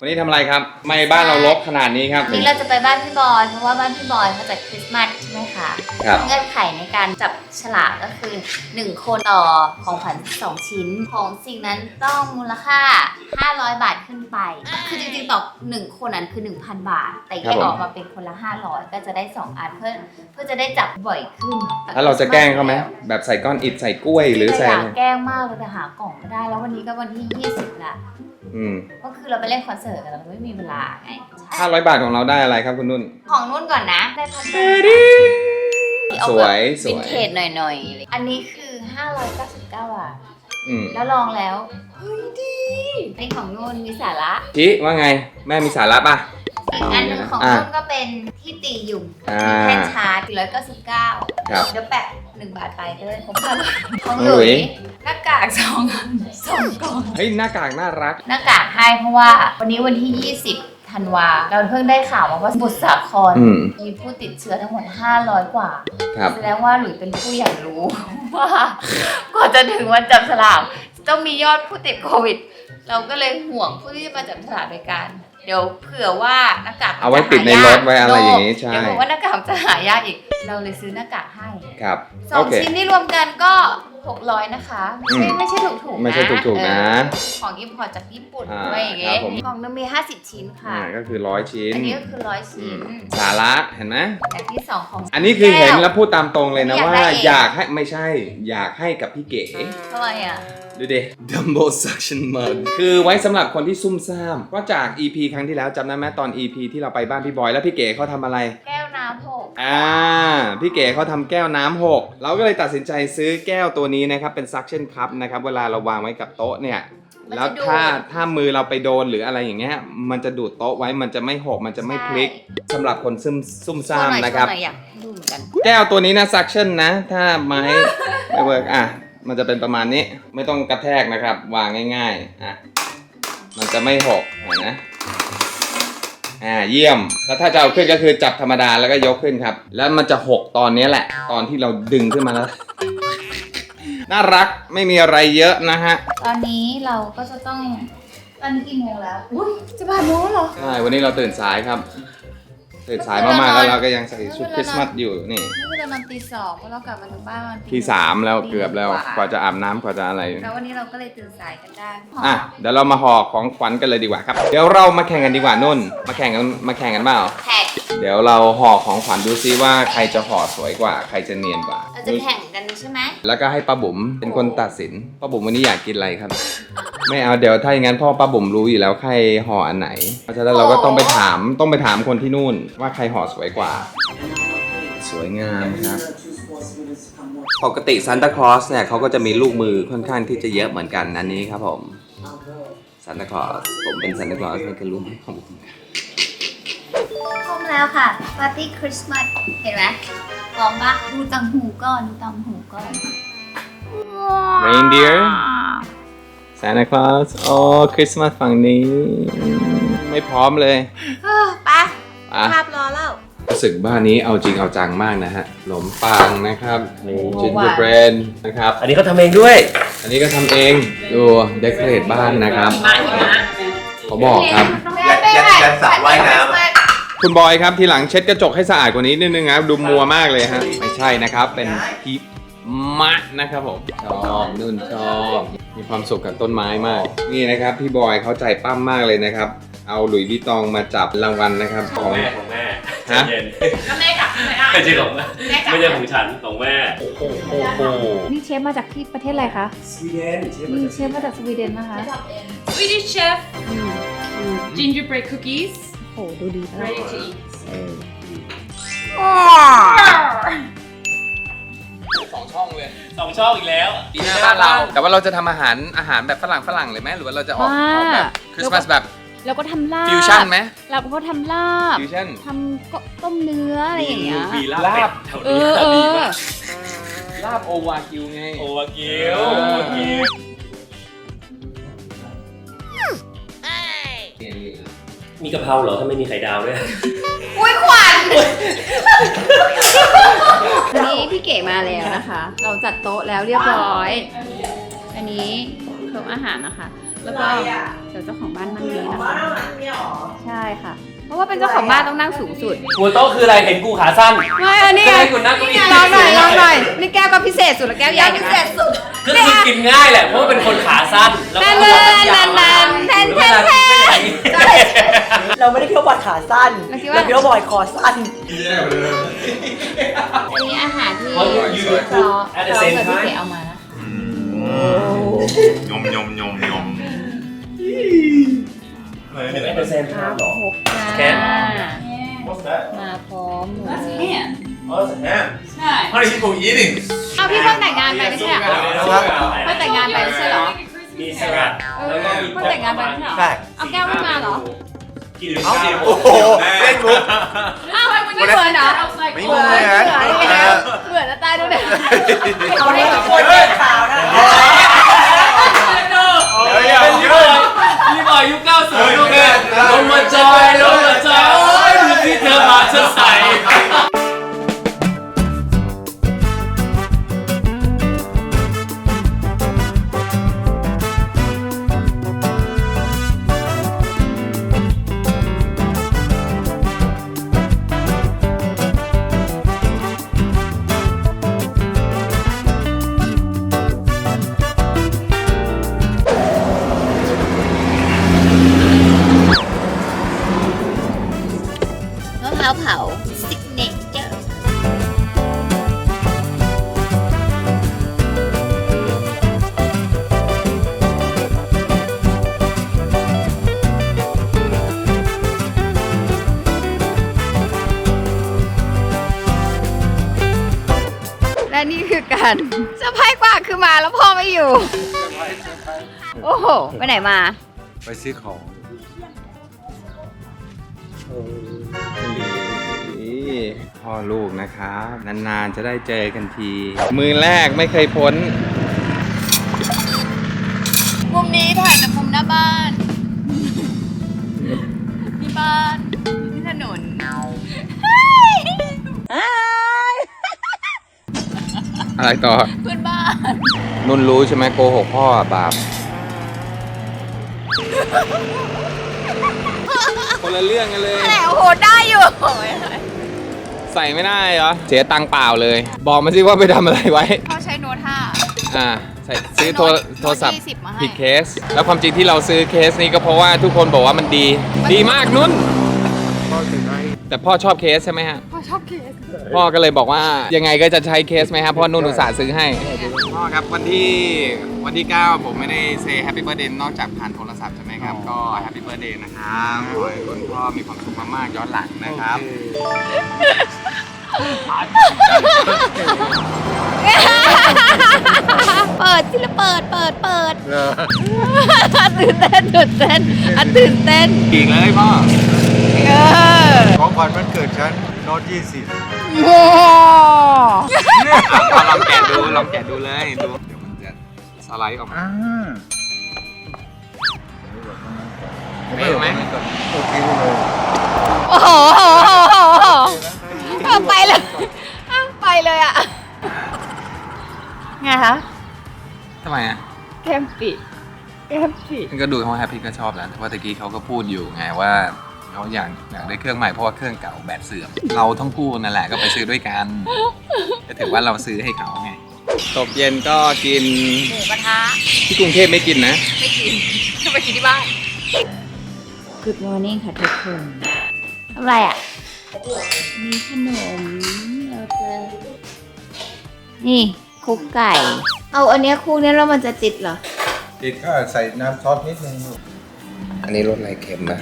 วันนี้ทำอะไรครับ ไม่บ้านเรารกขนาดนี้ครับ วันนี้เราจะไปบ้านพี่บอยเพราะว่าบ้านพี่บอยเขาจัดคริสต์มาสใช่ไหมคะครับ เงื่อนไขในการจับฉลากก็คือ 1 คนต่อของขวัญ2ชิ้น ของสิ่งนั้นต้องมูลค่า 500 บาทขึ้นไป คือจริงๆต่อ 1 คนนั้นคือ 1,000 บาท แต่แยครับกผมออกมาเป็นคนละ 500 ก็จะได้ 2 อันเพื่อเพื่อจะได้จับบ่อยขึ้นแล้วเราจะแกล้งเขาไหมแบบใส่ก้อนอิฐใส่กล้วยหรือใส่ออะยากไรแกล้งมากเลยแต่หากล่องไม่ได้ แล้ววันนี้ก็วันที่ 20ละ อืมก็คือเราไปเล่นคอนเสิร์ตกันเราไม่มีเวลาไงห้าร้อยบาทของเราได้อะไรครับคุณนุ่น ของนุ่นก่อนนะได้พัดลมสวยสวินวยเทจหน่อยๆ อันนี้คือ 599 บาทอืมแล้วลองแล้ว เฮ้ยดีอันนี้ของนุ่นมีสาระจิว่าไง แม่มีสาระป่ะ อีกอันหนึ่งของอะ นุ่นก็เป็นที่ตียุงอ่ามีแท่นชาร์จ499ครับเดี๋ยวแปะหนึ่งบาทไปก็เลยผมพันของหหลุลุยยหน้ากากสองอันสองกล่อง เฮ้ย หน้ากากน่ารัก หน้ากากให้เพราะว่าวันนี้วันที่ 20ธันวา เราเพิ่งได้ข่าวมาว่าสมุทรสาครอืม มีผู้ติดเชื้อทั้งหมด 500 กว่า ครับ แสดงว่าหลุยเป็นผู้อยากรู้ ว่ากว่าจะถึงวันจับฉลากต้องมียอดผู้ติดโควิด เราก็เลยห่วงผู้ที่จะมาจับฉลากโดยการ เดี๋ยวเผื่อว่าหน้ากากมันเอาไว้จะติดในหายากรถไว้อะไรอย่างนี้ใช่ เดี๋ยวบอกว่าหน้ากากจะหายากอีก เราเลยซื้อหน้ากากให้ครับสอโองเค ชิ้นที่รวมกันก็ 600 นะคะ ไม่ใช่อืมไม่ใช่ถูกๆนะไม่ใช่ถูกๆนะ เออของอิมพอร์ตจากญี่ปุ่นอ่าด้วยอย่างครัเงี้บยผมกล่องนึงมี 50 ชิ้นค่ะ อ่าก็คือร้อยชิ้นอันนี้ก็คือร้อยชิ้นอืมสาระเห็นไหมอย่างที่สองของ อันนี้คือเห็นก้แล้วพูดตามตรงเลยนะอยากว่าได้เอง อยากให้ไม่ใช่อยากให้กับพี่เก๋ ทำไมอะ ดูดิ Dumbo Suction Mug คือไว้สำหรับคนที่ซุ่มซ่ามเพราะจาก EP ครั้งที่แล้วจำได้ไหมตอน EP ที่เราไปบ้านพี่บอยแล้วพี่เก๋เขาทำอะไร แก้วน้ำหกอ่า พี่เก๋เขาทำแก้วน้ำหก เราก็เลยตัดสินใจซื้อแก้วตัวนี้นะครับ เป็น suction cup นะครับ เวลาเราวางไว้กับโต๊ะเนี่ยแล้วถ้าถ้ามือเราไปโดนหรืออะไรอย่างเงี้ย มันจะดูดโต๊ะไว้ มันจะไม่หก มันจะไม่พลิกสำหรับคนซุ่มซุ่มโชซ่าว์มหน่อยนะครับ โชว์หน่อยอยากดูเหมือนกัน แก้วตัวนี้นะ suction นะ ถ้าไม้ไม่เวิร์กอะ มันจะเป็นประมาณนี้ไม่ต้องกระแทกนะครับ วางง่ายๆอะมันจะไม่หกเห็นนะอ่าเยี่ยม แล้วถ้าจะเอาขึ้นก็คือจับธรรมดาแล้วก็ยกขึ้นครับ แล้วมันจะหกตอนนี้แหละ ตอนที่เราดึงขึ้นมาแล้ว น่ารักไม่มีอะไรเยอะนะฮะ ตอนนี้เราก็จะต้องตอนนี้กี่โมงแล้วอุ้ยจะบ่ายโมงแล้วเหรอ ใช่ วันนี้เราตื่นสายครับ ตื่นสายมากๆแล้วเราก็ยังใส่ชุดคริสต์มาสอยู่นี่นี่คือเรานอนตีสองเพราะเรากลับมาถึงบ้านวันที่สามแล้วเกือบแล้วกว่าจะอาบน้ำกว่าจะอะไร แล้ววันนี้เราก็เลยตื่นสายกันได้อะเดี๋ยวเรามาห่อของขวัญกันเลยดีกว่าครับ เดี๋ยวเรามาแข่งกันดีกว่านุ่น มาแข่งกันมาแข่งกันเปล่าแท็ก เดี๋ยวเราห่อของขวัญดูซิว่าใครจะห่อสวยกว่า ใครจะเนียนกว่า เราจะแข่งกันใช่ไหมแล้วก็ให้ป้าบุ๋มเป็นคนตัดสินป้าบุ๋มวันนี้อยากกินอะไรครับ ไม่เอาเดี๋ยวถ้าอย่างนั้นพ่อป้าบุ๋มรู้อยู่แล้วใครห่ออันไหน เพราะฉะนั้นเราก็ต้องไปถามต้องไปถามคนที่นู่นว่าใครห่อสวยกว่า สวยงามครับ ปกติซานตาคลอสเนี่ยเขาก็จะมีลูกมือค่อนข้างที่จะเยอะเหมือนกันอันนี้ครับผมซานตาคลอสผมเป็นซานตาคลอสนี่คือลูกมือของผมพร้อม แล้วค่ะปาร์ตี้คริสต์มาสเห็นไหมพร้อมปะดูตังหูก่อนดูตังหูก่อน Reindeer Santa Claus โอ้คริสต์มาสฝั่งนี้ ไม่พร้อมเลยเออไปอะภาพรอแล้ว รู้สึกบ้านนี้เอาจริงเอาจังมากนะฮะขนมปังนะครับนี่โอ้จินหเจอวานร์เบรนนะครับ อันนี้เขาทำเองด้วย อันนี้ก็ทำเองดูเดคอเรทบ้านนะครับ เขาบอกครับ ยัดยัดยัดสระว่ายน้ำ คุณบอยครับทีหลังเช็ดกระจกให้สะอาดกว่านี้นิดนึงครับดูมัวมากเลยฮะไม่ใช่นะครับ เป็นฮิมะนะครับผมชอบนุ่นชอบมีความสุขกับต้นไม้มาก นี่นะครับพี่บอยเขาใจปั้มมากเลยนะครับ เอาหลุยส์วิตตองมาจับรางวัลนะครับขขอองง แม่ของแม่ฮะ ใจเย็นก็แม่กลับใช่ไหมอะไม่ใช่ของแม่แม่กลับไม่ใช่ของฉันของแม่โอ้โหโอ้โหนี่เชฟมาจากที่ประเทศอะไรคะ สวีเดนเชฟนี่เชฟมาจากสวีเดนนะคะ Swedish chef gingerbread cookies โอ้ดูดีมาก ready to eat สองช่องเลยสองช่องอีกแล้วปีหน้าบ้านเรา แต่ว่าเราจะทำอาหารอาหารแบบฝรั่งฝรั่งเลยไหมหรือว่าเราจะออกว่าออกแบบคริสต์มาสแบบแล้วก็ทำลาบฟิวชั่นไหมเราก็ทำลาบฟิวชั่นทำก็ต้มเนื้ออะไรอย่างเงี้ยมีลาลาบบแถวเอนี้อเอดีอมากลาบโอวากิวไงโอวากิวโอวากิว มีกะเพราเหรอถ้าไม่มีไข่ดาวด้วย อุ้ยขวัญอันนี้พี่เก๋มาแล้วนะคะ เราจัดโต๊ะแล้วเรียบร้อย อันนี้โต๊ะอาหารนะคะ แล้วก็เดี๋ยวเจ้าของบ้านนั่งนี้นะคะ ใช่ค่ะ เพราะว่าเป็นเจ้าของบ้านต้องนั่งสูงสุด หัวโต๊ะคืออะไรเห็นกูขาสั้นไม่อันนี้จะให้คุณนั่งเก้าอี้ลองหน่อยลองหน่อยนี่แก้วก็พิเศษสุดแล้วแก้วใหญ่พิเศษสุดก็คือกินง่ายแหละเพราะว่าเป็นคนขาสั้นแล้วก็นั่นๆนั่นๆแทนๆเวลากินก็อย่างนี้ เราไม่ได้คิดว่าบอยขาสั้นเราคิดว่าเราคิดว่าบอยคอสั้นอันนี้อาหารที่เพราะ you you รอ cook at the รอ same เกิดพี่ time เก๋เอามานะยมยมยมยม at the same time เหรอจ้า What's that? มาพร้อมหมู That's ham. Oh, it's a ham. ใช่ How many people eating? เอาพี่เพิ่งแต่งงานไปไม่ใช่เหรอเพิ่งแต่งงานไปไม่ใช่เหรอ มีสลัดแล้วก็มีเพิ่งแต่งงานไปไม่ใช่เหรอ ใช่เอาแก้วไม่มาเหรอ กินเอ้าข้าวโอ้โหเล่นมุก อ้าวไม่เหมือน เหรอ I was like, ไม่เหเหมืมืออนนเหมือนเออเหมือนนะตายดูเด็กเขาให้ทุกคนเดิน อการเซอร์ไพรส์กว่าคือมาแล้วพ่อไม่อยู่ โอ้โห ไปไหนมา ไปซื้อของนี่พ่อลูกนะครับ นานๆจะได้เจอกันที มือแรกไม่เคยพ้น อะไรต่อ เพื่อนบ้าน นุ่นรู้ใช่ไหมโกหกพ่ออะบาป คนละเรื่องกันเลยแต่โอ้โหได้อยู่ใส่ไม่ได้เหรอ เสียตังค์เปล่าเลย บอกมาสิว่าไปทำอะไรไว้พ่อใช้โน้ตห้า อ่าใส่ซื้อโทรโน้ตโทรศัพท์โน้ต20มาให้ ผิดเคส แล้วความจริงที่เราซื้อเคสนี้ก็เพราะว่าทุกคนบอกว่ามันดี ดีมากนุ่น แต่พ่อชอบเคสใช่ไหมฮะ พ่อชอบเคสพ่อก็เลยบอกว่ายังไงก็จะใช้เคสไหมครับเพราะนุ่นอุตส่าห์ซื้อให้ พ่อครับวันที่วันที่ 9 ผมไม่ได้เซ h ฮปปี้เบ t ร์ a เดย์นอกจากผ่านโทรศัพท์ใช่ไหมครับ ก็แฮปปี้เบ t ร์ a เดย์นะครับขอให้คุณพ่อมีความสุขมากๆย้อนหลังนะครับ เปิดสิละเปิดเปิดเปิด ตื่นเต้นตื่นเต้นอะตื่นเต้น อีกเลยพ่อ เออของขวัญวันเกิดฉันโน้ตยี่สิบโอ้เอาลองแกะดูลองแกะดูเลยดูเดี๋ยวมันจะสไลด์ออกมา อ่าเห็นไหม โอเคเลยโอ้โหโอ้โหโอ้โหเอาไปเลยเอาไปเลยอะ ไงคะทำไมอะแก้มปิดแก้มปิดก็ดูเขาแฮปปี้ก็ชอบแล้วเพราะตะกี้เขาก็พูดอยู่ไงว่า เขาอยากอยากได้เครื่องใหม่เพราะว่าเครื่องเก่าแบตเสื่อม เราทั้งคู่นั่นแหละก็ไปซื้อด้วยกันก็ถือว่าเราซื้อให้เขาไงตกเย็นก็กินหมูกระทะที่กรุงเทพไม่กินนะ ไม่กินไปกินที่บ้าน Good morning ค่ะทุกคนทำไรอะ มีขนมเราจะนี่คุกไก่ เอาอันเนี้ยคุกเนี้ยแล้วมันจะติดเหรอ ติดก็ใส่น้ำซอสนิดนึง อันนี้รสอะไรเค็มนะ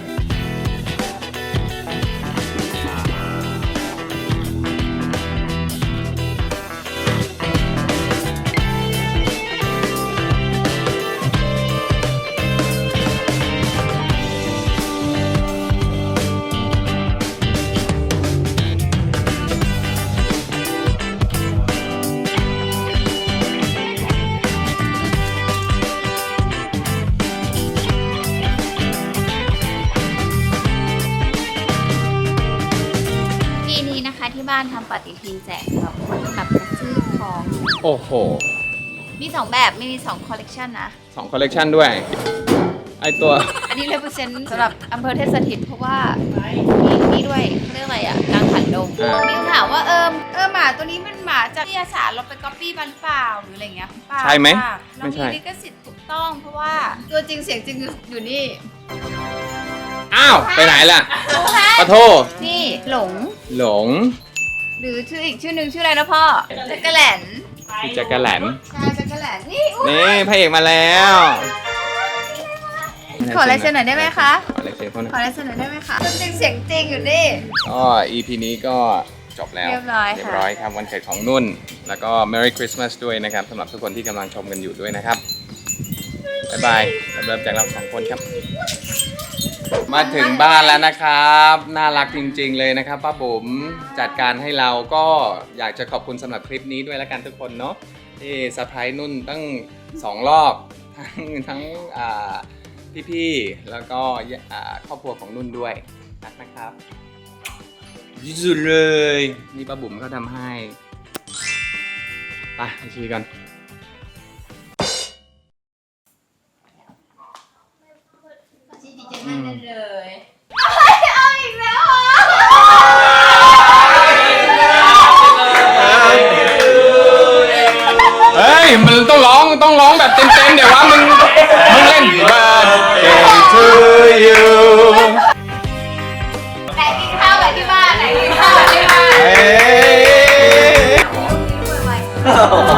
บ้านทำปฏิทินแจกแบบคนแบบมาซื้อของโอ้โหมีสองแบบมีสองคอลเลกชันนะ สองคอลเลกชันด้วย ไอตัว อันนี้ represent สำหรับอำเภอเทพสถิตเพราะว่ามีนี่ด้วยเขาเรียกอะไรอะกังขันลมอ่า มีคำถามว่าเออเออหมาตัวนี้มันหมาจากวิทยาศาสตร์เราไปก๊อปปี้มันเปล่าหรืออะไรเงี้ยเปล่าใช่ไหมค่ะเราไม่ใช่ มีลิขสิทธิ์ถูกต้องเพราะว่าตัวจริงเสียงจริงอยู่นี่อ้าว ไปไหนล่ะดูค่ะปะโทนี่หลงหลง หรือชื่ออีกชื่อหนึ่งชื่ออะไรนะพ่อจักรแหลนพี่จักรแหลนใช่จักรแหลนนี่อุ๊ยนี่พระเอกมาแล้วขอลายเซ็นหน่อยได้ไหมคะ ขอลายเซ็นเขาหน่อย ขอลายเซ็นหน่อยได้ไหมคะตัวจริงเสียงจริงอยู่นี่ ก็ EP นี้ก็จบแล้วเรียบร้อยค่ะเรียบร้อยครับ วันเกิดของนุ่น แล้วก็ Merry Christmas ด้วยนะครับสำหรับทุกคนที่กำลังชมกันอยู่ด้วยนะครับ บ๊ายบายเริ่มจากเราสองคนครับ มาถึงบ้านแล้วนะครับ น่ารักจริงๆเลยนะครับป้าบุ๋มจัดการให้เราก็อยากจะขอบคุณสำหรับคลิปนี้ด้วยแล้วกันทุกคนเนาะที่เซอร์ไพรส์นุ่นตั้งสองรอบ ทั้งทั้งอ่าพี่ๆแล้วก็อ่าครอบครัวของนุ่นด้วยรักนะครับที่สุดเลยนี่ป้าบุ๋มเขาทำให้ไปไปชีกัน เฮ้ย มันต้องร้องต้องร้องแบบเต็มๆเดี๋ยวว่ามึงมึงเล่น Birthday to you ไหนกินข้าวกับที่บ้านไหนกินข้าวกับที่บ้านเฮ้ยพูดไว้